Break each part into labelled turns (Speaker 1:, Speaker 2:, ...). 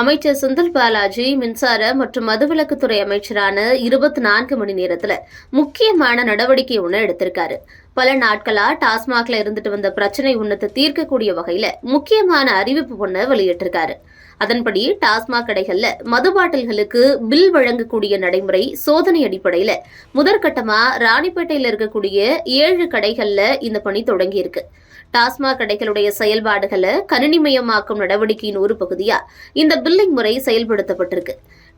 Speaker 1: அமைச்சர் சுந்தர் பாலாஜி மின்சார மற்றும் மதுவிலக்குத்துறை அமைச்சரான இருபத்தி நான்கு மணி நேரத்துல முக்கியமான நடவடிக்கை ஒன்று எடுத்திருக்காரு. பல நாட்களா டாஸ்மாக்ல இருந்துட்டு வந்த பிரச்சனை ஒன்னத்தை தீர்க்கக்கூடிய வகையில முக்கியமான அறிவிப்பு ஒன்று வெளியிட்டிருக்காரு. அதன்படி டாஸ்மாக் கடைகள்ல மது பாட்டில்களுக்கு பில் வழங்கக்கூடிய நடைமுறை சோதனை அடிப்படையில முதற்கட்டமா ராணிப்பேட்டையில இருக்கக்கூடிய ஏழு கடைகள்ல இந்த பணி தொடங்கியிருக்கு டாஸ்மாக் கடைகளுடைய செயல்பாடுகளை கணினிமயமாக்கும் நடவடிக்கையின் ஒரு பகுதியா இந்த பில்லிங் முறை செயல்படுத்தப்பட்டிருக்கு.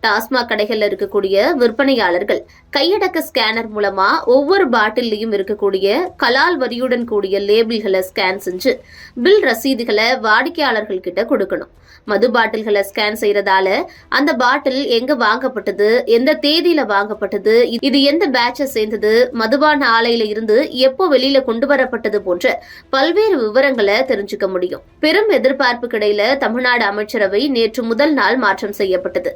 Speaker 1: டாஸ்மாக் கடைகளில் இருக்கக்கூடிய விற்பனையாளர்கள் கையடக்க ஸ்கேனர் மூலமா ஒவ்வொரு பாட்டில்லையும் இருக்கக்கூடிய கலால் வரியுடன் கூடிய லேபிள்களை ஸ்கேன் செஞ்சு பில் ரசீதுகளை வாடிக்கையாளர்கள் கிட்ட கொடுக்கணும். மது பாட்டில்களை ஸ்கேன் செய்யறதால அந்த பாட்டில் எங்க வாங்கப்பட்டது எந்த தேதியில வாங்கப்பட்டது இது எந்த பேட்சை சேர்ந்தது மதுபான ஆலையில இருந்து எப்போ வெளியில கொண்டு வரப்பட்டது போன்ற பல்வேறு விவரங்களை தெரிஞ்சுக்க முடியும். பெரும் எதிர்பார்ப்பு கிடையில தமிழ்நாடு அமைச்சரவை நேற்று முதல் நாள் மாற்றம் செய்யப்பட்டது.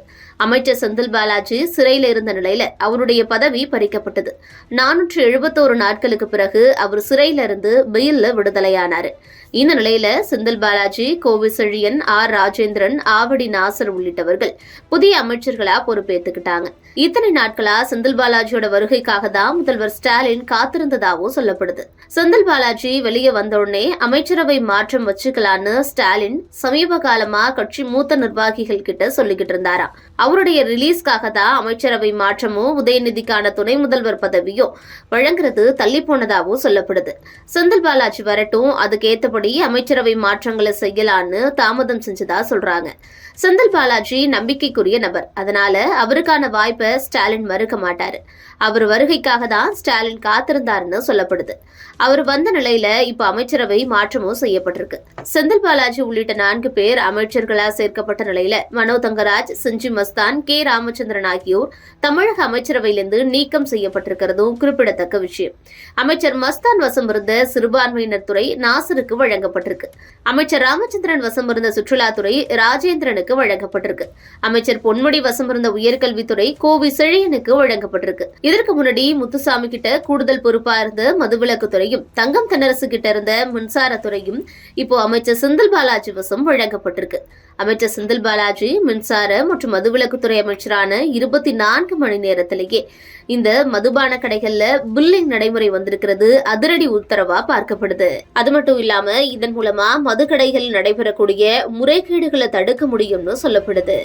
Speaker 1: அமைச்சர் செந்தில் பாலாஜி சிறையில் இருந்த நிலையில அவருடைய பதவி பறிக்கப்பட்டது. நானூற்று எழுபத்தோரு நாட்களுக்கு பிறகு அவர் சிறையில இருந்து பெயில்ல விடுதலையானாரு. இந்த நிலையில செந்தில் பாலாஜி கோவி செழியன் ஆர் ராஜேந்திரன் ஆவடி நாசர் உள்ளிட்டவர்கள் புதிய அமைச்சர்களா பொறுப்பேத்துக்கிட்டாங்க. இத்தனை நாட்களா செந்தில் பாலாஜியோட வருகைக்காக தான் முதல்வர் ஸ்டாலின் காத்திருந்ததாகவும் சொல்லப்படுது. செந்தில் பாலாஜி வெளியே வந்தோடனே அமைச்சரவை மாற்றம் வச்சுக்கலான்னு ஸ்டாலின் சமீப காலமா கட்சி மூத்த நிர்வாகிகள் கிட்ட சொல்லிக்கிட்டு இருந்தாராம். அவருடைய ரிலீஸ்க்காக தான் அமைச்சரவை மாற்றமோ உதயநிதிக்கான துணை முதல்வர் பதவியோ வழங்குறது தள்ளி போனதாகவும் சொல்லப்படுது. செந்தில் பாலாஜி வரட்டும் அதுக்கேத்தபடி அமைச்சரவை மாற்றங்களை செய்யலான்னு தாமதம் செஞ்சதா சொல்றாங்க. செந்தில் பாலாஜி நம்பிக்கைக்குரிய நபர். அதனால அவருக்கான வாய்ப்பை ஸ்டாலின் மறுக்க மாட்டாரு. அவர் வருகைக்காக தான் ஸ்டாலின் காத்திருந்தாருன்னு சொல்லப்படுது. அவர் வந்த நிலையில இப்ப அமைச்சரவை மாற்றமும் செய்யப்பட்டிருக்கு. செந்தில் பாலாஜி உள்ளிட்ட நான்கு பேர் அமைச்சர்களா சேர்க்கப்பட்ட நிலையில மனோ தங்கராஜ் செஞ்சி மஸ்தான் தான் கே ராமச்சந்திரன் ஆகியோர் தமிழக அமைச்சரவையிலிருந்து நீக்கம் செய்யப்பட்டிருக்கிறதும் குறிப்பிடத்தக்க விஷயம். அமைச்சர் மஸ்தான் வசம் இருந்த சிறுபான்மையினர் துறை நாசருக்கு வழங்கப்பட்டிருக்கு. அமைச்சர் ராமச்சந்திரன் வசம் இருந்த சுற்றுலாத்துறை ராஜேந்திரனுக்கு வழங்கப்பட்டிருக்கு. அமைச்சர் பொன்முடி வசம் இருந்த உயர்கல்வித்துறை கோவி செழியனுக்கு வழங்கப்பட்டிருக்கு. இதற்கு முன்னாடி முத்துசாமி கிட்ட கூடுதல் பொறுப்பா இருந்த மதுவிலக்கு துறையும் தங்கம் தென்னரசு கிட்ட இருந்த மின்சாரத்துறையும் இப்போ அமைச்சர் செந்தில் பாலாஜி வசம் வழங்கப்பட்டிருக்கு. அமைச்சர் செந்தில் பாலாஜி மின்சார மற்றும் மதுவிலக்கு மதுவிலக்குத்துறை அமைச்சரான இருபத்தி நான்கு மணி நேரத்திலேயே இந்த மதுபான கடைகள்ல பில்லிங் நடைமுறை வந்திருக்கிறது. அதிரடி உத்தரவா பார்க்கப்படுது. அது மட்டும் இல்லாம இதன் மூலமா மது கடைகளில் நடைபெறக்கூடிய முறைகேடுகளை தடுக்க முடியும்னு சொல்லப்படுது.